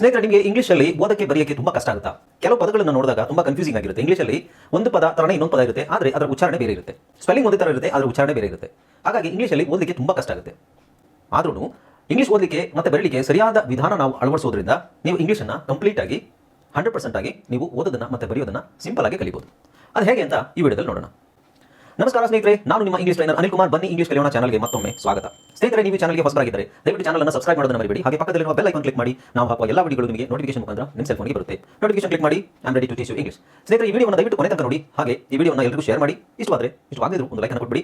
ಸ್ನೇಹಿತರೆ, ನಿಮಗೆ ಇಂಗ್ಲೀಷಲ್ಲಿ ಓದಕ್ಕೆ ಬರೆಯೋಕ್ಕೆ ತುಂಬಾ ಕಷ್ಟ ಆಗುತ್ತಾ? ಕೆಲವು ಪದಗಳನ್ನು ನೋಡಿದಾಗ ತುಂಬಾ ಕನ್ಫ್ಯೂಸಿಂಗ್ ಆಗಿರುತ್ತೆ. ಇಂಗ್ಲೀಷಲ್ಲಿ ಒಂದು ಪದ ತರನೇ ಇನ್ನೊಂದು ಪದ ಇರುತ್ತೆ. ಆದರೆ ಅದರ ಉಚ್ಚಾರಣೆ ಬೇರೆ ಇರುತ್ತೆ. ಸ್ಪೆಲ್ಲಿಂಗ್ ಒಂದೇ ತರ ಇರುತ್ತೆ ಅದರ ಉಚ್ಚಾರಣೆ ಬೇರೆ ಇರುತ್ತೆ. ಹಾಗಾಗಿ ಇಂಗ್ಲೀಷಲ್ಲಿ ಓದಲಿಕ್ಕೆ ತುಂಬಾ ಕಷ್ಟ ಆಗುತ್ತೆ. ಆದ್ರೂ ಇಂಗ್ಲೀಷ್ ಓದಲಿಕ್ಕೆ ಮತ್ತೆ ಬರಲಿಕ್ಕೆ ಸರಿಯಾದ ವಿಧಾನ ನಾವು ಅಳವಡಿಸೋದ್ರಿಂದ ನೀವು ಇಂಗ್ಲೀಷನ್ನು ಕಂಪ್ಲೀಟ್ ಆಗಿ ಹಂಡ್ರೆಡ್ ಪರ್ಸೆಂಟ್ ಆಗಿ ನೀವು ಓದೋದನ್ನ ಮತ್ತೆ ಬರೆಯೋದನ್ನ ಸಿಂಪಲ್ ಆಗಿ ಕಲಿಬಹುದು ಅದು ಹೇಗೆ ಅಂತ ಈ ವಿಡಿಯೋದಲ್ಲಿ ನೋಡೋಣ. ನಮಸ್ಕಾರ ಸ್ನೇಹಿತರೆ, ನಾನು ನಿಮ್ಮ ಇಂಗ್ಲಿಷ್ ಟ್ರೈನರ್ ಅನಿಲ್ ಕುಮಾರ್. ಬನ್ನಿ ಇಂಗ್ಲಿಷ್ ಕಲಿಯೋಣ ಚಾನಲ್ಗೆ ಮತ್ತೊಮ್ಮೆ ಸ್ವಾಗತ. ಸ್ನೇಹಿತರೆ, ನೀವು ಚಾನಲ್ಗೆ ಹೊಸದಾಗಿದ್ದರೆ ದಯವಿಟ್ಟು ಚಾನಲ್ ಅನ್ನು ಸಬ್ಸ್ಕ್ರೈಬ್ ಮಾಡೋದನ್ನ ಮರಿಬೇಡಿ. ಹಾಗೆ ಪಕ್ಕದಲ್ಲಿರುವ ಬೆಲ್ ಐಕಾನ್ ಕ್ಲಿಕ್ ಮಾಡಿ, ನಾವು ಹಾಕುವ ಎಲ್ಲ ವಿಡಿಯೋಗಳು ನಿಮಗೆ ನೋಟಿಫಿಕೇಶನ್ ಮುಖಾಂತರ ನಿಮ್ಮ ಸೆಲ್ ಫೋನ್ಗೆ ಬರುತ್ತೆ. ನೋಟಿಫಿಕೇಶನ್ ಕ್ಲಿಕ್ ಮಾಡಿ am ready to teach you English ಸ್ನೇಹಿತರೆ, ಈ ವಿಡಿಯೋನ ದಯವಿಟ್ಟು ಕೊನೆ ತನಕ ನೋಡಿ. ಹಾಗೆ ಈ ವಿಡಿಯೋನ ಎಲ್ಲರಿಗೂ ಶೇರ್ ಮಾಡಿ. ಇಷ್ಟವಾದರೆ ಇಷ್ಟವಾಗಿದ್ರು ಒಂದು ಲೈಕ್ ಅನ್ನು ಕೊಟ್ಬಿಡಿ.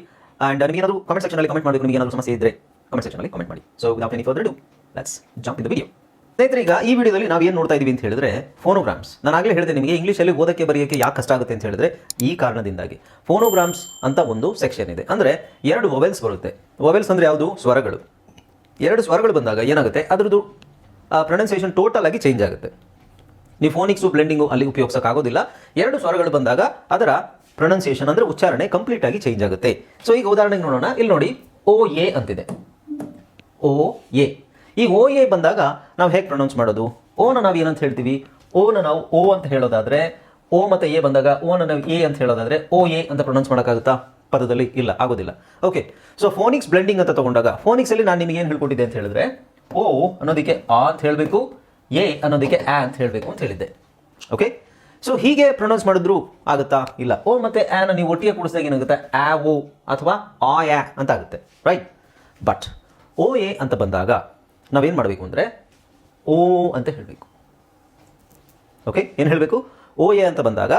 ಅಂಡ್ ನಿಮಗೆ ಏನಾದರೂ ಕಮೆಂಟ್ ಸೆಕ್ಷನ್ ಅಲ್ಲಿ ಕಮೆಂಟ್ ಮಾಡಬೇಕು, ನಿಮಗೆ ಏನಾದರೂ ಸಮಸ್ಯೆ ಇದ್ದರೆ ಕಮೆಂಟ್ ಸೆಕ್ಷನ್ ಅಲ್ಲಿ ಕಮೆಂಟ್ ಮಾಡಿ. So without any further do let's jump in the video ಸ್ನೇಹಿತರೆ, ಈಗ ಈ ವಿಡಿಯೋದಲ್ಲಿ ನಾವು ಏನು ನೋಡ್ತಾ ಇದೀವಿ ಅಂತ ಹೇಳಿದ್ರೆ ಫೋನೋಗ್ರಾಮ್ಸ್ ನಾನು ಆಗಲೇ ಹೇಳಿದೆ ನಿಮಗೆ ಇಂಗ್ಲೀಷಲ್ಲಿ ಓದಕ್ಕೆ ಬರೆಯೋಕ್ಕೆ ಯಾಕೆ ಕಷ್ಟ ಆಗುತ್ತೆ ಅಂತ ಹೇಳಿದ್ರೆ, ಈ ಕಾರಣದಿಂದಾಗಿ. ಫೋನೋಗ್ರಾಮ್ಸ್ ಅಂತ ಒಂದು ಸೆಕ್ಷನ್ ಇದೆ. ಅಂದರೆ ಎರಡು ಮೊಬೈಲ್ಸ್ ಬರುತ್ತೆ. ಮೊಬೈಲ್ಸ್ ಅಂದರೆ ಯಾವುದು? ಸ್ವರಗಳು. ಎರಡು ಸ್ವರಗಳು ಬಂದಾಗ ಏನಾಗುತ್ತೆ? ಅದರದ್ದು ಪ್ರೊನೌನ್ಸಿಯೇಷನ್ ಟೋಟಲ್ ಆಗಿ ಚೇಂಜ್ ಆಗುತ್ತೆ. ನೀವು ಫೋನಿಕ್ಸು ಬ್ಲೆಂಡಿಂಗು ಅಲ್ಲಿ ಉಪಯೋಗಿಸೋಕ್ಕಾಗೋದಿಲ್ಲ. ಎರಡು ಸ್ವರಗಳು ಬಂದಾಗ ಅದರ ಪ್ರೊನೌನ್ಸಿಯೇಷನ್ ಅಂದರೆ ಉಚ್ಚಾರಣೆ ಕಂಪ್ಲೀಟ್ ಆಗಿ ಚೇಂಜ್ ಆಗುತ್ತೆ. ಸೊ ಈಗ ಉದಾಹರಣೆಗೆ ನೋಡೋಣ. ಇಲ್ಲಿ ನೋಡಿ ಓ ಎ ಅಂತಿದೆ. ಓ ಎ ಈ ಓ ಎ ಬಂದಾಗ ನಾವು ಹೇಗೆ ಪ್ರೊನೌನ್ಸ್ ಮಾಡೋದು? ಓನ ನಾವು ಏನಂತ ಹೇಳ್ತೀವಿ? ಓನ ನಾವು ಓ ಅಂತ ಹೇಳೋದಾದ್ರೆ, ಓ ಮತ್ತೆ ಎ ಬಂದಾಗ ಓನ ನಾವು ಎ ಅಂತ ಹೇಳೋದಾದ್ರೆ, ಓ ಎ ಅಂತ ಪ್ರೊನೌನ್ಸ್ ಮಾಡೋಕ್ಕಾಗುತ್ತಾ? ಪದದಲ್ಲಿ ಇಲ್ಲ, ಆಗೋದಿಲ್ಲ. ಓಕೆ ಸೊ ಫೋನಿಕ್ಸ್ ಬ್ಲೆಂಡಿಂಗ್ ಅಂತ ತಗೊಂಡಾಗ ಫೋನಿಕ್ಸ್ ಅಲ್ಲಿ ನಾನು ನಿಮಗೆ ಏನು ಹೇಳ್ಕೊಟ್ಟಿದ್ದೆ ಅಂತ ಹೇಳಿದ್ರೆ, ಓ ಅನ್ನೋದಕ್ಕೆ ಆ ಅಂತ ಹೇಳಬೇಕು, ಎ ಅನ್ನೋದಕ್ಕೆ ಆ ಅಂತ ಹೇಳಬೇಕು ಅಂತ ಹೇಳಿದ್ದೆ. ಓಕೆ ಸೊ ಹೀಗೆ ಪ್ರೊನೌನ್ಸ್ ಮಾಡಿದ್ರು ಆಗುತ್ತಾ? ಇಲ್ಲ. ಓ ಮತ್ತೆ ಆನ ನೀವು ಒಟ್ಟಿಗೆ ಕೂಡಿಸಿದಾಗ ಏನಾಗುತ್ತೆ? ಆ, ಓ ಅಥವಾ ಆ, ಯಾ ಅಂತ ಆಗುತ್ತೆ ರೈಟ್ ಬಟ್ ಓ ಎ ಅಂತ ಬಂದಾಗ ನಾವೇನು ಮಾಡಬೇಕು ಅಂದರೆ ಓ ಅಂತ ಹೇಳಬೇಕು. ಓಕೆ ಏನು ಹೇಳಬೇಕು? ಓ, ಎ ಅಂತ ಬಂದಾಗ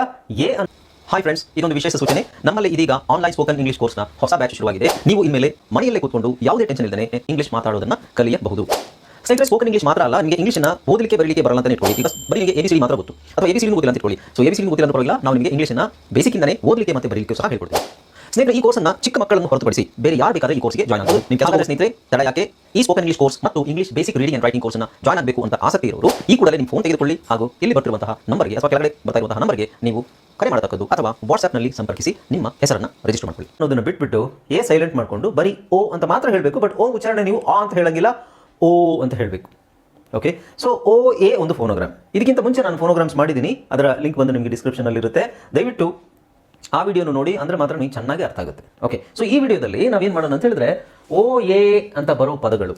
ಎ ಅಂತ ಹಾಯ್ ಫ್ರೆಂಡ್ಸ್ ಇದೊಂದು ವಿಶೇಷ ಸೂಚನೆ. ನಮ್ಮಲ್ಲಿ ಇದೀಗ ಆನ್ಲೈನ್ ಸ್ಪೋಕನ್ ಇಂಗ್ಲಿಷ್ ಕೋರ್ಸ್ನ ಹೊಸ ಬ್ಯಾಚ್ ಶುರುವಾಗಿದೆ. ನೀವು ಇನ್ಮೇಲೆ ಮನೆಯಲ್ಲೇ ಕೂತ್ಕೊಂಡು ಯಾವುದೇ ಟೆನ್ಷನ್ ಇಲ್ಲದೆ ಇಂಗ್ಲಿಷ್ ಮಾತಾಡೋದನ್ನ ಕಲಿಯಬಹುದು. ಸ್ನೇಹಿತರೆ ಸ್ಪೋಕನ್ ಇಂಗ್ಲಿಷ್ ಮಾತ್ರ ಅಲ್ಲ, ನಿಮಗೆ ಇಂಗ್ಲಿಷ್ನ ಓದಲಿಕ್ಕೆ, ಬರಲಿಕ್ಕೆ ಬರಲ್ಲ ಅಂತ ಇಟ್ಕೊಳ್ಳಿ. ಈಗ ಬರೀ ನಿಮಗೆ ಸಿ ಮಾತ್ರ ಗೊತ್ತು. ಅಥವಾ ಎ ಬಿ ಸಿ ಓದಿಲ್ಲ ಅಂತ ಇಟ್ಕೊಳ್ಳಿ. ಸೊ ಎಬಿಸಿ ಓದಿಲ್ಲ ಅಂತ ಪರವಾಗಿಲ್ಲ ನಾವು ನಿಮಗೆ ಇಂಗ್ಲಿಷ್ನ ಬೇಸಿಕ್ಕಿಂದನೇ ಓದಲಿಕ್ಕೆ ಮತ್ತೆ ಬರಲಿಕ್ಕೆ ಸಹ ಹೇಳ್ಕೊಡ್ತೀವಿ. ಸ್ನೇಹಿತರೆ, ಈ ಕೋರ್ಸ್ ಅನ್ನ ಚಿಕ್ಕ ಮಕ್ಕಳನ್ನು ಹೊರತುಪಡಿಸಿ ಬೇರೆ ಯಾರು ಬೇಕಾದ್ರೆ ಈ ಕೋರ್ಸ್ಗೆ ಜಾಯ್ನ್ ಆಗಬಹುದು ನಿಮ್ಮ ಕೆಲಸ ಸ್ನೇಹಿತರೆ, ತಡ ಯಾಕೆ? ಈ ಸ್ಪೋಕನ್ ಇಂಗ್ಲಿಷ್ ಕೋರ್ಸ್ ಮತ್ತು English basic reading and writing ಕೋರ್ಸ್ನ ಜಾಯ್ನ್ ಆಗಬೇಕು ಅಂತ ಆಸಕ್ತಿ ಇರೋರು, ಈ ಕೂಡಲೇ ನಿಮ್ಮ ಫೋನ್ ತೆಗೆದುಕೊಳ್ಳಿ ಹಾಗೂ ಇಲ್ಲಿ ಬರ್ತಿರುವಂತಹ ನಂಬರ್ಗೆ ಅಥವಾ ಕೆಳಗಡೆ ಬರ್ತಾ ಇರುವಂತಹ ನಂಬರ್ಗೆ ನೀವು ಕರೆ ಮಾಡತಕ್ಕದ್ದು ಅಥವಾ ವಾಟ್ಸ್ಆಪ್ನಲ್ಲಿ ಸಂಪರ್ಕಿಸಿ ನಿಮ್ಮ ಹೆಸರನ್ನು ರಿಜಿಸ್ಟರ್ ಮಾಡ್ಕೊಳ್ಳಿ. ಅನ್ನೋದನ್ನು ಬಿಟ್ಬಿಟ್ಟು ಎ ಸೈಲೆಂಟ್ ಮಾಡಿಕೊಂಡು ಬರೀ ಓ ಅಂತ ಮಾತ್ರ ಹೇಳಬೇಕು ಬಟ್ ಓ ಉಚ್ಚಾರಣೆ ನೀವು ಆ ಅಂತ ಹೇಳಂಗಿಲ್ಲ ಓ ಅಂತ ಹೇಳಬೇಕು. ಓಕೆ ಸೊ ಓ ಎ ಒಂದು ಫೋನೋಗ್ರಾಮ್ ಇದಕ್ಕಿಂತ ಮುಂಚೆ ನಾನು ಫೋನೋಗ್ರಾಮ್ಸ್ ಮಾಡಿದ್ದೀನಿ. ಅದರ ಲಿಂಕ್ ಬಂದು ನಿಮಗೆ ಡಿಸ್ಕ್ರಿಪ್ಷನಲ್ಲಿರುತ್ತೆ ದಯವಿಟ್ಟು ಆ ವಿಡಿಯೋನು ನೋಡಿ ಅಂದ್ರೆ ಮಾತ್ರ ನಿಮಗೆ ಚೆನ್ನಾಗಿ ಅರ್ಥ ಆಗುತ್ತೆ. ಓಕೆ ಸೊ ಈ ವಿಡಿಯೋದಲ್ಲಿ ನಾವೇನು ಮಾಡೋಣ ಅಂತ ಹೇಳಿದ್ರೆ ಓ, ಎ ಅಂತ ಬರೋ ಪದಗಳು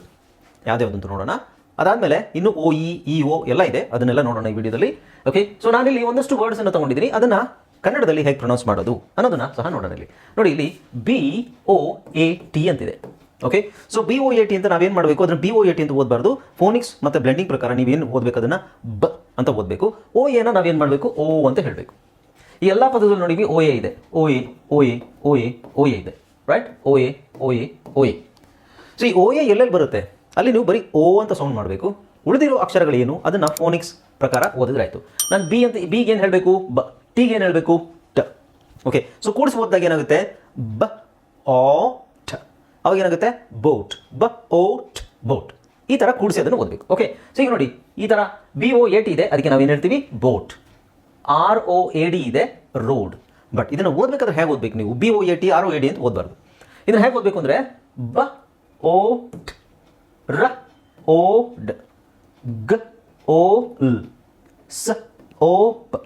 ಯಾವುದ್ಯಾವುದಂತ ನೋಡೋಣ. ಅದಾದಮೇಲೆ ಇನ್ನು ಓ, ಇ ಇ, ಓ ಎಲ್ಲ ಇದೆ. ಅದನ್ನೆಲ್ಲ ನೋಡೋಣ ಈ ವಿಡಿಯೋದಲ್ಲಿ. ಓಕೆ ಸೊ ನಾನಿಲ್ಲಿ ಒಂದಷ್ಟು ವರ್ಡ್ಸ್ ಅನ್ನು ಅದನ್ನು ಕನ್ನಡದಲ್ಲಿ ಹೇಗೆ ಪ್ರೊನೌನ್ಸ್ ಮಾಡೋದು ಅನ್ನೋದನ್ನ ಸಹ ನೋಡೋಣ ಇಲ್ಲಿ. ನೋಡಿ, ಇಲ್ಲಿ ಬಿ, ಓ, ಎ, ಟಿ ಅಂತಿದೆ. Okay so B O A, T ಅಂತ ನಾವೇನು ಮಾಡಬೇಕು? ಅದನ್ನು ಬಿ, ಓ, ಎ, ಟಿ ಅಂತ ಓದಬಾರ್ದು. ಫೋನಿಕ್ಸ್ ಮತ್ತು ಬ್ಲೆಂಡಿಂಗ್ ಪ್ರಕಾರ ನೀವೇನು ಓದಬೇಕು ಅದನ್ನ ಬ ಅಂತ ಓದಬೇಕು. ಓ ಎನ ನಾವೇನು ಮಾಡಬೇಕು? ಓ ಅಂತ ಹೇಳಬೇಕು. ಈ ಎಲ್ಲ ಪದದಲ್ಲಿ ನೋಡಿ ಓ ಎ ಇದೆ. O A O A O A O A ಇದೆ. Right O A O A O A. So ಈ ಓ ಎ ಎಲ್ಲೆಲ್ಲಿ ಬರುತ್ತೆ? ಅಲ್ಲಿ ನೀವು ಬರೀ ಓ ಅಂತ ಸೌಂಡ್ ಮಾಡಬೇಕು. ಉಳಿದಿರೋ ಅಕ್ಷರಗಳೇನು ಅದನ್ನು ಫೋನಿಕ್ಸ್ ಪ್ರಕಾರ ಓದಿದ್ರೆ ಆಯಿತು ನಾನು ಬಿ ಅಂತ ಬಿಗೆ ಏನು ಹೇಳಬೇಕು? ಬ ಟಿಗೆ ಏನು ಹೇಳಬೇಕು? ಟ. ಓಕೆ ಸೊ ಕೂಡಿಸಿ ಓದಿದಾಗ ಏನಾಗುತ್ತೆ? ಬ ಓ ಟ ಅವಾಗ ಏನಾಗುತ್ತೆ? ಬೋಟ್. ಬ, ಓ ಟ್ ಬೋಟ್. ಈ ಥರ ಕೂಡಿಸಿ ಅದನ್ನು ಓದಬೇಕು. ಓಕೆ ಸೊ ಈಗ ನೋಡಿ. ಈ ಥರ ಬಿ ಓ ಎ ಟಿ ಇದೆ. ಅದಕ್ಕೆ ನಾವು ಏನು ಹೇಳ್ತೀವಿ? Boat. R O A D road but but ಇದನ್ನು ಓದಬೇಕಾದ್ರೆ ಹೇಗೆ ಓದಬೇಕು ನೀವು? B O A T R O A D ಅಂತ ಓದಬಾರ್ದು. ಇದನ್ನು ಹೇಗೆ ಓದಬೇಕು ಅಂದರೆ, ಬ, ಓ ರ, ಓ, ಡ್, ಗ, ಓ, ಲ್, ಸ, ಓ, ಪ,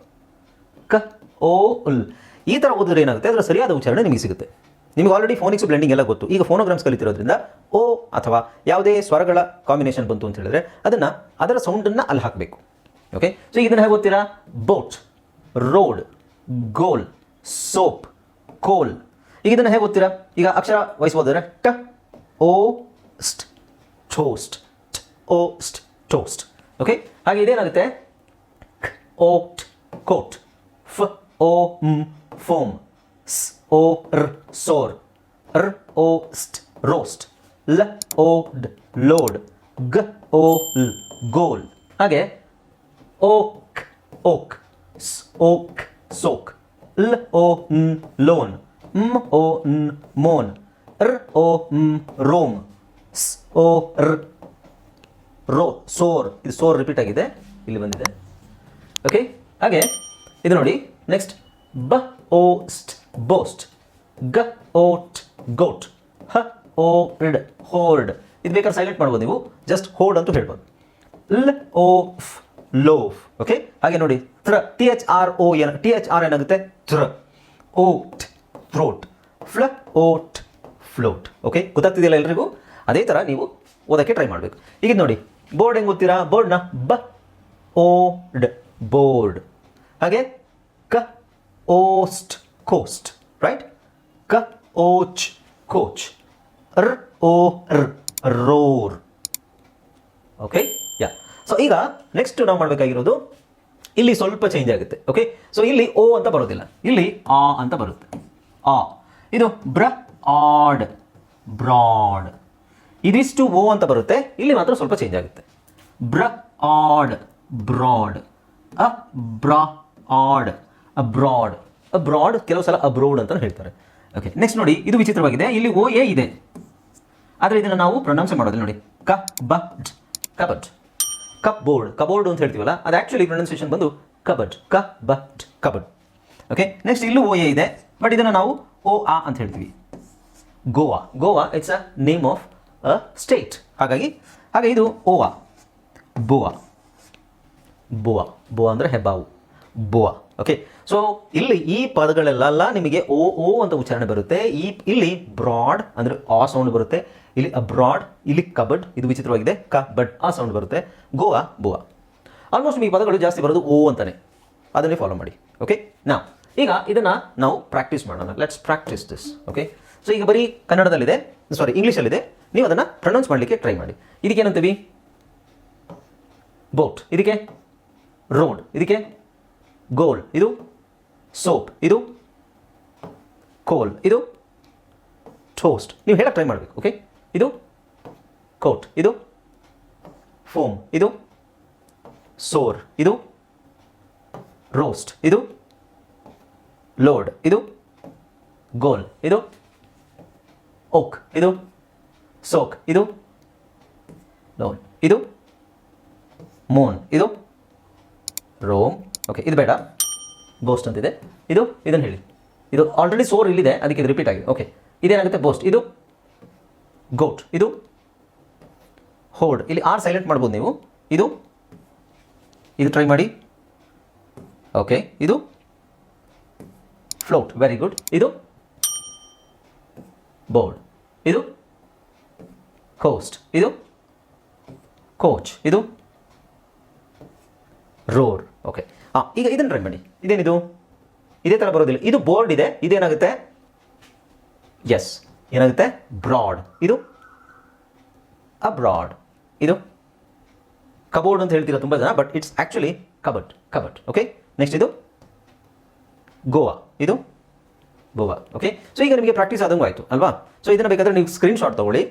ಕ, ಓ, ಲ್. ಈ ಥರ ಓದಿದ್ರೆ ಏನಾಗುತ್ತೆ? ಅದರ ಸರಿಯಾದ ಉಚ್ಚಾರಣೆ ನಿಮಗೆ ಸಿಗುತ್ತೆ. ನಿಮಗೆ ಆಲ್ರೆಡಿ ಫೋನಿಕ್ಸ್ ಬ್ಲೆಂಡಿಂಗ್ ಎಲ್ಲ ಗೊತ್ತು. ಈಗ ಫೋನೋಗ್ರಾಮ್ಸ್ ಕಲಿತಿರೋದ್ರಿಂದ, ಓ ಅಥವಾ ಯಾವುದೇ ಸ್ವರಗಳ ಕಾಂಬಿನೇಷನ್ ಬಂತು ಅಂತ ಹೇಳಿದ್ರೆ, ಅದನ್ನು ಅದರ ಸೌಂಡನ್ನು ಅಲ್ಲಿ ಹಾಕಬೇಕು. ಓಕೆ ಸೊ ಇದನ್ನು ಹೇಗೆ ಗೊತ್ತೀರಾ boat road, goal, soap, coal. ಈಗ ಇದನ್ನು ಹೇಗೆ ಓದ್ತೀರಾ? ಈಗ ಅಕ್ಷರ ವಯಸ್ಸು ಓದಿದ್ರೆ T, O, st, toast O, st, toast. Okay ಹಾಗೆ ಇದೇನಾಗುತ್ತೆ? Oat coat. ಫ, ಓ, ಮ್, ಫೋಮ್. ಸ್, ಓ, ರ್, ಸೋರ್. ರ್, ಓ, ಸ್ಟ್, ರೋಸ್ಟ್. ಲ, ಓ, ಡ್, ಲೋಡ್. ಗ, ಓ, ಲ್, ಗೋಲ್. ಹಾಗೆ, ಓಕ್ ಓಕ್. ಸ್ ಓಕ್ ಸೋಕ್ o ಓ lon. ಲೋನ್ o ಓ mon. Moan o m rom. ಸ್ ಓ ರ್ ರೋ ಸೋರ್ ಇದು ಸೋರ್ ರಿಪೀಟ್ ಆಗಿದೆ. ಇಲ್ಲಿ ಬಂದಿದೆ. ಓಕೆ ಹಾಗೆ, ಇದು ನೋಡಿ. ನೆಕ್ಸ್ಟ್ ಬ ಓ ಸ್ಟ್ ಬೋಸ್ಟ್ ಗ ಓಟ್ ಗೋಟ್ ಹ ಓ ರಿಡ್ ಹೋರ್ಡ್ ಇದು ಬೇಕಾದ್ರೆ ಸೈಲೆಂಟ್ ಮಾಡ್ಬೋದು ನೀವು. ಜಸ್ಟ್ ಹೋರ್ಡ್ ಅಂತೂ ಹೇಳ್ಬೋದು. ಲ್ ಓ ಫ್ ಲೋಫ್ ಓಕೆ ಹಾಗೆ ನೋಡಿ. ಥ್ರ. T H R O N T H R ಏನಾಗುತ್ತೆ? ಥ್ರ. ಓಟ್. ಥ್ರೋಟ್ ಫ್ಲ, ಓಟ್. ಫ್ಲೋಟ್. ಓಕೆ ಗೊತ್ತಾಗ್ತಿದೆಯಲ್ಲ ಎಲ್ರಿಗೂ? ಅದೇ ಥರ ನೀವು ಓದೋಕ್ಕೆ ಟ್ರೈ ಮಾಡಬೇಕು. ಈಗ ನೋಡಿ. ಬೋರ್ಡ್ ಹೆಂಗೆ ಓದ್ತೀರಾ? ಬೋರ್ಡ್ನ ಬ, ಓಡ್, ಬೋರ್ಡ್. ಹಾಗೆ ಕ, ಓಸ್ಟ್, ಕೋಸ್ಟ್. ರೈಟ್ ಕ, ಓಚ್, ಕೋಚ್. ರ್, ಓ, ರ್, ರೋರ್. ಓಕೆ ಯಾ ಸೊ ಈಗ ನೆಕ್ಸ್ಟ್ ನಾವು ಮಾಡಬೇಕಾಗಿರೋದು ಇಲ್ಲಿ ಸ್ವಲ್ಪ ಚೇಂಜ್ ಆಗುತ್ತೆ ಓಕೆ ಸೊ ಇಲ್ಲಿ ಓ ಅಂತ ಬರೋದಿಲ್ಲ. ಇಲ್ಲಿ ಆ ಅಂತ ಬರುತ್ತೆ. ಆ. ಇದು ಬ್ರ ಆಡ್ ಬ್ರಾಡ್. ಇದಿಷ್ಟು ಓ ಅಂತ ಬರುತ್ತೆ, ಇಲ್ಲಿ ಮಾತ್ರ ಸ್ವಲ್ಪ ಚೇಂಜ್ ಆಗುತ್ತೆ. Br ad broad. A bra ad abroad broad ಕೆಲವು ಸಲ ಅಬ್ರೋಡ್ ಅಂತ ಹೇಳ್ತಾರೆ. ಓಕೆ ನೆಕ್ಸ್ಟ್ ನೋಡಿ, ಇದು ವಿಚಿತ್ರವಾಗಿದೆ. ಇಲ್ಲಿ ಓ ಎ ಇದೆ. ಆದರೆ ಇದನ್ನು ನಾವು ಪ್ರೊನೌನ್ಸ್ ಮಾಡೋದಿಲ್ಲ ನೋಡಿ. ಕ ಬ ಕಬಡ್. ಕಪ್ ಬೋರ್ಡ್ ಕಬೋರ್ಡ್ ಅಂತ ಹೇಳ್ತೀವಲ್ಲ, ಅದು ಆ್ಯಕ್ಚುಲಿ ಪ್ರೊನೌನ್ಸಿಯೇಷನ್ ಬಂದು ಕಬಡ್ ಕ ಬಟ್ ಕಬಡ್. ಓಕೆ ನೆಕ್ಸ್ಟ್ ಇಲ್ಲೂ ಓ ಎ ಇದೆ ಬಟ್ ಇದನ್ನು ನಾವು ಓ ಆ ಅಂತ ಹೇಳ್ತೀವಿ. Goa Goa it's a name of a state ಹಾಗಾಗಿ, ಹಾಗೆ ಇದು ಓವಾ ಬೋವಾ ಬೋವಾ ಬೋವಾ ಅಂದರೆ ಹೆಬ್ಬಾವು. ಬೋವಾ ಓಕೆ ಸೊ ಇಲ್ಲಿ ಈ ಪದಗಳೆಲ್ಲ ನಿಮಗೆ ಓ ಓ ಅಂತ ಉಚ್ಚಾರಣೆ ಬರುತ್ತೆ. ಈ, ಇಲ್ಲಿ ಬ್ರಾಡ್ ಅಂದರೆ ಆ ಸೌಂಡ್ ಬರುತ್ತೆ. ಇಲ್ಲಿ ಅಬ್ರಾಡ್ ಇಲ್ಲಿ ಕಬಡ್ ಇದು ವಿಚಿತ್ರವಾಗಿದೆ. ಕಬಡ್ ಬಡ್ ಆ ಸೌಂಡ್ ಬರುತ್ತೆ. ಗೋವಾ, ಬೋವಾ. ಆಲ್ಮೋಸ್ಟ್ ಈ ಪದಗಳು ಜಾಸ್ತಿ ಬರೋದು ಓ ಅಂತಾನೆ. ಅದನ್ನೇ ಫಾಲೋ ಮಾಡಿ ಓಕೆ ನಾ ಈಗ ಇದನ್ನ ನಾವು ಪ್ರಾಕ್ಟೀಸ್ ಮಾಡೋಣ. Let's practise this okay so ಈಗ ಬರೀ ಕನ್ನಡದಲ್ಲಿದೆ ಸಾರಿ ಇಂಗ್ಲೀಷಲ್ಲಿದೆ. ನೀವು ಅದನ್ನು ಪ್ರೊನೌನ್ಸ್ ಮಾಡಲಿಕ್ಕೆ ಟ್ರೈ ಮಾಡಿ. ಇದಕ್ಕೆ ಏನಂತೀವಿ? ಬೋಟ್ ಇದಕ್ಕೆ ರೋಡ್ ಇದಕ್ಕೆ ಗೋಲ್ ಇದು ಸೋಪ್ ಇದು ಕೋಲ್ ಇದು ಟೋಸ್ಟ್ ನೀವು ಹೇಳಕ್ಕೆ ಟ್ರೈ ಮಾಡಬೇಕು ಓಕೆ ಇದು ಕೋಟ್, ಇದು ಫೋಮ್, ಇದು ಸೋರ್, ಇದು ರೋಸ್ಟ್, ಇದು ಲೋಡ್, ಇದು ಗೋಲ್, ಇದು ಓಕ್, ಇದು ಸೋಕ್, ಇದು ಲೋನ್, ಇದು ಮೂನ್, ಇದು ರೋಮ್. ಓಕೆ, ಇದು ಬೇಡ. ಬೋಸ್ಟ್ ಅಂತಿದೆ. ಇದು ಇದನ್ನು ಹೇಳಿ. ಇದು ಆಲ್ರೆಡಿ ಸೋರ್ ಇಲ್ಲಿದೆ. ಅದಕ್ಕೆ ಇದು ರಿಪೀಟ್ ಆಗಿದೆ ಓಕೆ, ಇದೇನಾಗುತ್ತೆ? ಬೋಸ್ಟ್. ಇದು ಗೋಟ್ ಇದು ಹೋರ್ಡ್ ಇಲ್ಲಿ ಆರ್ ಸೈಲೆಂಟ್ ಮಾಡ್ಬೋದು ನೀವು. ಇದು ಇದು ಟ್ರೈ ಮಾಡಿ. ಓಕೆ ಇದು ಫ್ಲೋಟ್ ವೆರಿ ಗುಡ್ ಇದು ಬೋರ್ಡ್ ಇದು ಕೋಸ್ಟ್ ಇದು ಕೋಚ್ ಇದು ರೋರ್ ಓಕೆ ಹಾಂ ಈಗ ಇದನ್ನು ಟ್ರೈ ಮಾಡಿ. ಇದೇನಿದು? ಇದೇ ಥರ ಬರೋದಿಲ್ಲ. ಇದು ಬೋರ್ಡ್ ಇದೆ. ಇದೇನಾಗುತ್ತೆ? ಎಸ್ ಏನಾಗುತ್ತೆ? ಬ್ರಾಡ್ ಇದು ಅಬ್ರಾಡ್ ಇದು ಕಬೋರ್ಡ್ ಅಂತ ಹೇಳ್ತೀರಾ ತುಂಬ ಜನ but it's actually cupboard cupboard okay next ಇದು ಗೋವಾ ಇದು ಗೋವಾ ಓಕೆ ಸೊ ಈಗ ನಿಮಗೆ ಪ್ರಾಕ್ಟೀಸ್ ಆದಂಗೂ ಆಯಿತು, ಅಲ್ವಾ? ಸೊ ಇದನ್ನು ಬೇಕಾದರೆ ನೀವು ಸ್ಕ್ರೀನ್ ಶಾಟ್ ತೊಗೊಳ್ಳಿ.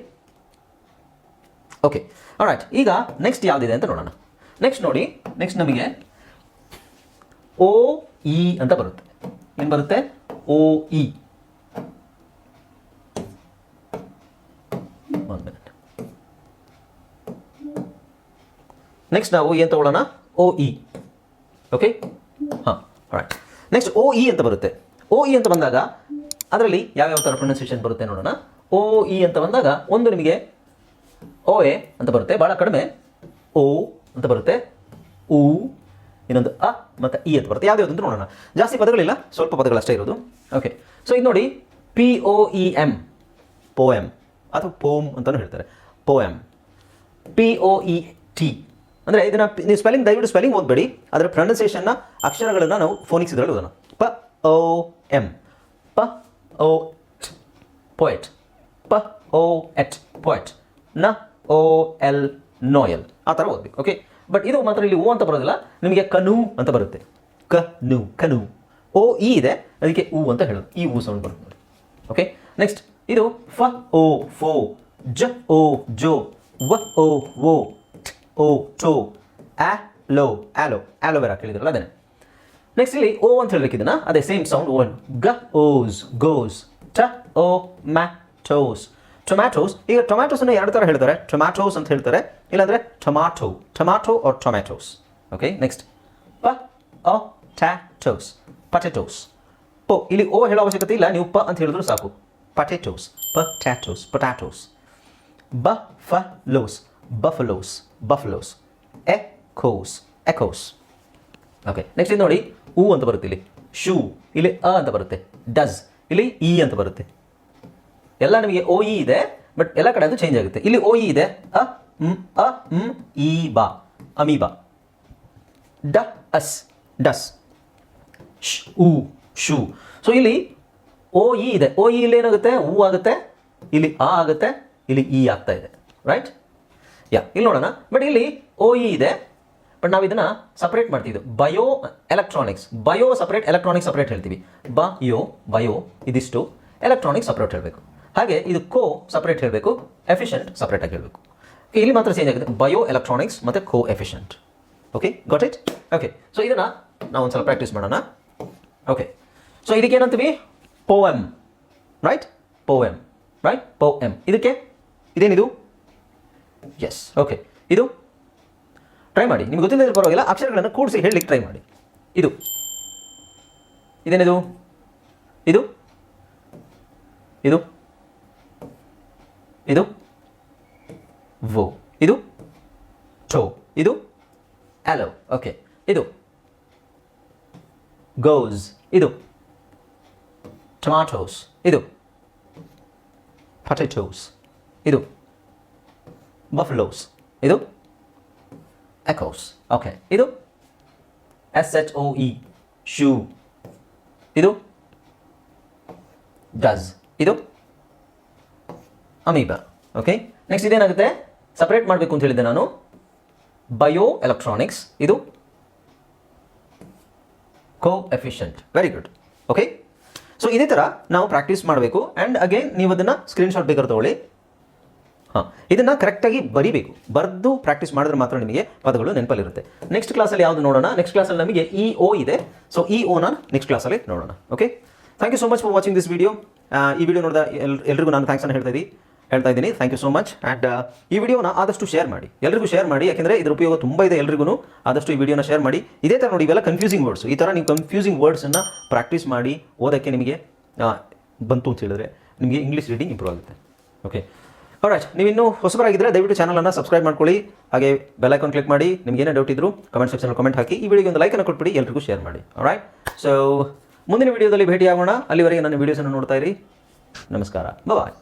ಓಕೆ ರೈಟ್ ಈಗ ನೆಕ್ಸ್ಟ್ ಯಾವುದಿದೆ ಅಂತ ನೋಡೋಣ. ನೆಕ್ಸ್ಟ್ ನೋಡಿ ನೆಕ್ಸ್ಟ್ ನಮಗೆ ಓ ಇ ಅಂತ ಬರುತ್ತೆ. ಏನು ಬರುತ್ತೆ? ಓ ಇ ಒಂದು ಮಿನಿಟ್ ನೆಕ್ಸ್ಟ್ ನಾವು ಏನು ತಗೊಳ್ಳೋಣ? ಓ ಇ ಓಕೆ ಹಾಂ ನೆಕ್ಸ್ಟ್ ಓ ಇ ಅಂತ ಬರುತ್ತೆ. ಓ ಇ ಅಂತ ಬಂದಾಗ ಅದರಲ್ಲಿ ಯಾವ್ಯಾವ ಥರ ಪ್ರೊನೌನ್ಸಿಯೇಷನ್ ಬರುತ್ತೆ ನೋಡೋಣ. ಓ ಇ ಅಂತ ಬಂದಾಗ ಒಂದು ನಿಮಗೆ ಓ ಎ ಅಂತ ಬರುತ್ತೆ ಭಾಳ ಕಡಿಮೆ. ಓ ಅಂತ ಬರುತ್ತೆ. ಊ ಇನ್ನೊಂದು ಅ ಮತ್ತು ಇ ಅಂತ ಬರುತ್ತೆ. ಯಾವ್ದು ಅಂತ ನೋಡೋಣ. ಜಾಸ್ತಿ ಪದಗಳಿಲ್ಲ, ಸ್ವಲ್ಪ ಪದಗಳಷ್ಟೇ ಇರೋದು. ಓಕೆ ಸೊ ಇದು ನೋಡಿ P O E M M ಅಥವಾ ಪೋಮ್ ಅಂತಲೂ ಹೇಳ್ತಾರೆ. Poem P O E T ಅಂದರೆ ಇದನ್ನು ನೀವು ಸ್ಪೆಲ್ಲಿಂಗ್ ದಯವಿಟ್ಟು ಸ್ಪೆಲ್ಲಿಂಗ್ ಓದಬೇಡಿ. ಅದರ ಪ್ರೊನೌನ್ಸಿಯೇಷನ್ನ ಅಕ್ಷರಗಳನ್ನು ನಾವು ಫೋನಿಕ್ಸ್ ಇದರಲ್ಲಿ ಓದೋಣ. ಪ, ಓ ಎಂ ಪ, ಓ ಪೊಯೆಟ್ ಪ, ಓ ಎಟ್ ಪೊಯೆಟ್ನ, ಓ, ಎಲ್, ನೋಯಲ್. ಆ ಥರ ಓದಬೇಕು ಓಕೆ ಬಟ್ ಇದು ಮಾತ್ರ ಇಲ್ಲಿ ಓ ಅಂತ ಬರೋದಿಲ್ಲ. ನಿಮಗೆ ಕನು ಅಂತ ಬರುತ್ತೆ. ಕ ನು ಕನು. ಓ, ಇ ಇದೆ. ಅದಕ್ಕೆ ಊ ಅಂತ ಹೇಳೋದು. ಈ ಊ ಸೌಂಡ್ ಬರುತ್ತೆ ನೋಡಿ. ಓಕೆ ನೆಕ್ಸ್ಟ್ ಇದು ಫ, ಓ, ಫೋ, ಜ, ಓ, ಜೋ, ವ, ಓ ಟ್ ಓ ಟೋ ಆ ಲೋ ಆಲೋ ಆಲೋವೆರಾ ಕೇಳಿದ್ರಲ್ಲ ಅದೇ ನೆಕ್ಸ್ಟ್ ಇಲ್ಲಿ ಓ ಅಂತ ಹೇಳಬೇಕಿದನ್ನ ಅದೇ ಸೇಮ್ ಸೌಂಡ್ ಓನ್ ಗ, ಓಸ್, ಗೋಸ್. ಟ, ಓ, ಮ್ಯಾಟೋಸ್. ಟೊಮ್ಯಾಟೋಸ್, ಈಗ ಟೊಮ್ಯಾಟೋಸ್ ಅನ್ನು ಎರಡು ಥರ ಹೇಳ್ತಾರೆ. ಟೊಮ್ಯಾಟೋಸ್ ಅಂತ ಹೇಳ್ತಾರೆ. ಇಲ್ಲಾಂದ್ರೆ tomato tomato or tomatoes. Okay next ಪ, ಅ, ಟ್ಯಾಟೋಸ್. ಪಟೆಟೋಸ್. ಓ, ಇಲ್ಲಿ ಓ ಹೇಳೋ ಅವಶ್ಯಕತೆ ಇಲ್ಲ. ನೀವು ಪ ಅಂತ ಹೇಳಿದ್ರು ಸಾಕು. Potatoes. Potatoes potatoes buffaloes buffaloes buffaloes echoes echoes okay next ನೋಡಿ ಊ ಅಂತ ಬರುತ್ತೆ ಇಲ್ಲಿ. ಶೂ ಇಲ್ಲಿ ಅ ಅಂತ ಬರುತ್ತೆ. ಡಸ್ ಇಲ್ಲಿ ಇ ಅಂತ ಬರುತ್ತೆ. ಎಲ್ಲ ನಿಮಗೆ ಓ ಇ ಇದೆ ಬಟ್ ಎಲ್ಲ ಕಡೆ ಅದು ಚೇಂಜ್ ಆಗುತ್ತೆ. ಇಲ್ಲಿ ಓ ಇ ಇದೆ. ಅ, ಮ್ ಅ, ಮ್ ಇ ಬಾ. ಅಮೀಬಾ. ಡ, ಅಸ್. ಡಸ್ ಶ್ ಉ ಶೂ. ಸೊ ಇಲ್ಲಿ ಓ ಇ ಇದೆ. ಓ ಇ ಇಲ್ಲಿ ಏನಾಗುತ್ತೆ ಊ ಆಗುತ್ತೆ. ಇಲ್ಲಿ ಆ ಆಗುತ್ತೆ. ಇಲ್ಲಿ ಇ ಆಗ್ತಾ ಇದೆ. ರೈಟ್ ಯಾ, ಇಲ್ಲಿ ನೋಡೋಣ. ಬಟ್ ಇಲ್ಲಿ ಓ ಇ ಇದೆ. ಬಟ್ ನಾವು ಇದನ್ನ ಸಪ್ರೇಟ್ ಮಾಡ್ತೀವಿ bio electronics bio separate electronics separate ಹೇಳ್ತೀವಿ. ಬಯೋ ಬಯೋ ಇದಿಷ್ಟು ಎಲೆಕ್ಟ್ರಾನಿಕ್ಸ್ ಸಪ್ರೇಟ್ ಹೇಳಬೇಕು. ಹಾಗೆ ಇದು ಕೋ ಸಪ್ರೇಟ್ ಹೇಳಬೇಕು. ಎಫಿಷಿಯಂಟ್ ಸಪ್ರೇಟ್ ಆಗಿ ಹೇಳಬೇಕು. ಇಲ್ಲಿ ಮಾತ್ರ ಚೇಂಜ್ ಆಗುತ್ತೆ. ಬಯೋ ಎಲೆಕ್ಟ್ರಾನಿಕ್ಸ್ ಮತ್ತು coefficient okay got it okay so ಇದನ್ನ ನಾವು ಒಂದ್ಸಲ ಪ್ರಾಕ್ಟೀಸ್ ಮಾಡೋಣ. ಓಕೆ ಸೊ ಇದಕ್ಕೆ ಏನಂತೀವಿ? ಪೋಎಮ್ ರೈಟ್ ಪೋಎಮ್ ರೈಟ್ ಪೋಎಮ್ ಇದಕ್ಕೆ? ಇದೇನಿದು? ಎಸ್ ಓಕೆ ಇದು? ಟ್ರೈ ಮಾಡಿ. ನಿಮ್ಗೆ ಗೊತ್ತಿಲ್ಲದೆ ಪರವಾಗಿಲ್ಲ. ಅಕ್ಷರಗಳನ್ನು ಕೂಡಿಸಿ ಹೇಳಲಿಕ್ಕೆ ಟ್ರೈ ಮಾಡಿ. ಇದು. ಇದೇನಿದು? ಇದು? ಇದು? ಇದು? ವೋ ಇದು? ಟೋ ಇದು? ಹಲೋ ಓಕೆ ಇದು? ಗೋಸ್ ಇದು? ಟೊಮಾಟೋಸ್ ಇದು? ಪೊಟೆಟೋಸ್ ಇದು? ಬಫ್ಲೋಸ್ ಇದು ಎಕೋಸ್ ಓಕೆ ಇದು S H O E shoe ಇದು ಡಸ್ ಇದು ಅಮೀಬಾ ಓಕೆ ನೆಕ್ಸ್ಟ್ ಇದೇನಾಗುತ್ತೆ ಸಪ್ರೇಟ್ ಮಾಡಬೇಕು ಅಂತ ಹೇಳಿದ್ದೆ ನಾನು. ಬಯೋ ಎಲೆಕ್ಟ್ರಾನಿಕ್ಸ್ ಇದು coefficient very good okay so ಇದೇ ಥರ ನಾವು ಪ್ರಾಕ್ಟೀಸ್ ಮಾಡಬೇಕು. ಆ್ಯಂಡ್ ಅಗೇನ್ ನೀವು ಅದನ್ನು ಸ್ಕ್ರೀನ್ಶಾಟ್ ಬೇಕಾದ್ರೆ ತಗೊಳ್ಳಿ. ಹಾಂ, ಇದನ್ನು ಕರೆಕ್ಟಾಗಿ ಬರಿಬೇಕು. ಬರೆದು ಪ್ರಾಕ್ಟೀಸ್ ಮಾಡಿದ್ರೆ ಮಾತ್ರ ನಿಮಗೆ ಪದಗಳು ನೆನಪಲ್ಲಿರುತ್ತೆ. ನೆಕ್ಸ್ಟ್ ಕ್ಲಾಸಲ್ಲಿ ಯಾವುದು ನೋಡೋಣ? ನೆಕ್ಸ್ಟ್ ಕ್ಲಾಸಲ್ಲಿ ನಮಗೆ ಇ ಓ ಇದೆ. ಸೊ ಇ ಓನ ನೆಕ್ಸ್ಟ್ ಕ್ಲಾಸಲ್ಲಿ ನೋಡೋಣ. Okay thank you so much for watching this video ಈ ವಿಡಿಯೋ ನೋಡಿದ ಎಲ್, ಎಲ್ರಿಗೂ ನಾನು ಥ್ಯಾಂಕ್ಸ್ ಅನ್ನು ಹೇಳ್ತಾ ಇದ್ದೀನಿ. ಹೇಳ್ತಾ ಇದ್ದೀನಿ. Thank you so much and ಈ ವಿಡಿಯೋನ ಆದಷ್ಟು ಶೇರ್ ಮಾಡಿ. ಎಲ್ಲರಿಗೂ ಶೇರ್ ಮಾಡಿ. ಯಾಕೆಂದರೆ ಇದ್ರ ಉಪಯೋಗ ತುಂಬ ಇದೆ ಎಲ್ರಿಗೂ ಆದಷ್ಟು ಈ ವಿಡಿಯೋನ ಶೇರ್ ಮಾಡಿ. ಇದೇ ಥರ ನೋಡಿ ಇವೆಲ್ಲ ಕನ್ಫ್ಯೂಸಿಂಗ್ ವರ್ಡ್ಸ್ ಈ ಥರ ನೀವು ಕನ್ಫ್ಯೂಸಿಂಗ್ ವರ್ಡ್ಸನ್ನು ಪ್ರಾಕ್ಟೀಸ್ ಮಾಡಿ ಓದೋಕ್ಕೆ ನಿಮಗೆ ಬಂತು ಅಂತ ಹೇಳಿದ್ರೆ ನಿಮಗೆ ಇಂಗ್ಲೀಷ್ ರೀಡಿಂಗ್ ಇಂಪ್ರೂವ್ ಆಗುತ್ತೆ. ಓಕೆ ರೈಟ್ ನೀವು ಇನ್ನೂ ಹೊಸಬರಾಗಿದ್ದರೆ ದಯವಿಟ್ಟು ಚಾನಲನ್ನು ಸಬ್ಸ್ಕ್ರೈಬ್ ಮಾಡ್ಕೊಳ್ಳಿ. ಹಾಗೆ ಬೆಲ್ ಐಕಾನ್ ಕ್ಲಿಕ್ ಮಾಡಿ. ನಿಮ್ಗೆ ಏನೇ ಡೌಟ್ ಇದ್ರು ಕಮೆಂಟ್ ಸೆಕ್ಷನಲ್ಲಿ ಕಮೆಂಟ್ ಹಾಕಿ. ಈ ವಿಡಿಯೋಗೆ ಒಂದು ಲೈಕನ್ನು ಕೊಟ್ಬಿಡಿ, ಎಲ್ರಿಗೂ ಶೇರ್ ಮಾಡಿ. ರೈಟ್ ಸೊ ಮುಂದಿನ ವಿಡಿಯೋದಲ್ಲಿ ಭೇಟಿ ಆಗೋಣ ಅಲ್ಲಿವರೆಗೆ ನನ್ನ ವೀಡಿಯೋಸನ್ನು ನೋಡ್ತಾ ಇರಿ. ನಮಸ್ಕಾರ. ಬಾಯ್